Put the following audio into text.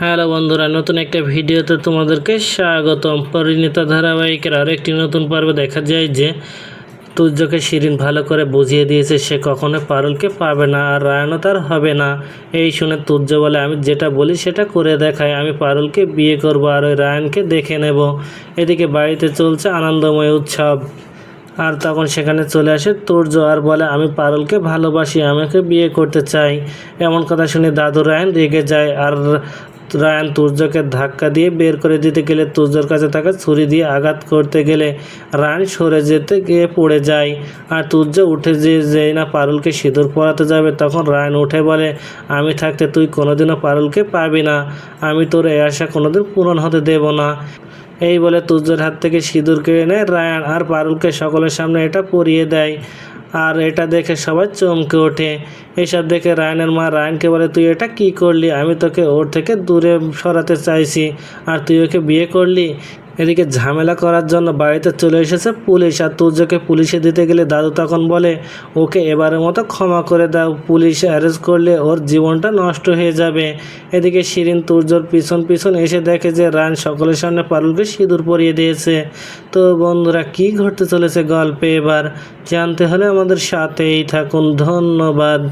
Hello বন্ধুরা, নতুন একটা ভিডিওতে তোমাদেরকে স্বাগতম। পরিণীতা ধারাবাহিকের আরও একটি নতুন পর্বে দেখা যায় যে তুর্যকে শিরিন ভালো করে বুঝিয়ে দিয়েছে, সে কখনো পারুলকে পাবে না আর রায়নও তার হবে না। এই শুনে তুর্য বলে, আমি যেটা বলি সেটা করে দেখাই, আমি পারুলকে বিয়ে করব আর ওই রায়নকে দেখে নেব। এদিকে বাড়িতে চলছে আনন্দময় উৎসব। আর তখন সেখানে চলে আসে তুর্য আর বলে, আমি পারুলকে ভালোবাসি, আমাকে বিয়ে করতে চাই। এমন কথা শুনে দাদু রায়ন রেগে যায় আর রায়ন তুর্যকে ধাক্কা দিয়ে বের করে দিতে গেলে তুর্যর কাছে থাকা ছুরি দিয়ে আঘাত করতে গেলে রায়ন সরে যেতে গিয়ে পড়ে যায়। আর তুর্য উঠে যে যেই না পারুলকে সিঁদুর পরাতে যাবে, তখন রায়ন উঠে বলে, আমি থাকতে তুই কোনোদিনও পারুলকে পাবি না। আমি তোর এই আশা কোনোদিন পূরণ হতে দেব না। এই বলে তুর্যের হাত থেকে সিঁদুর কেড়ে নেয় রায়ান, আর পারুলকে সকলের সামনে এটা পরিয়ে দেয়। আর এটা দেখে সবাই চমকে ওঠে। এসব দেখে রায়নের মা রায়নকে বলে, তুই এটা কি করলি? আমি তোকে ওর থেকে দূরে সরাতে চাইছি। আর তুই ওকে বিয়ে করলি? এদিকে ঝামেলা করার জন্য বাড়িতে চলে এসেছে পুলিশ আর তুর্যকে পুলিশে দিতে গেলে দাদু তখন বলে, ওকে এবারের মতো ক্ষমা করে দাও, পুলিশ অ্যারেস্ট করলে ওর জীবনটা নষ্ট হয়ে যাবে। এদিকে শিরিন তুর্যর পিছন পিছন এসে দেখে যে রান সকলের সামনে পারুলকে সিঁদুর পরিয়ে দিয়েছে। তো বন্ধুরা, কি ঘটতে চলেছে গল্পে এবার? জানতে হলে আমাদের সাথেই থাকুন। ধন্যবাদ।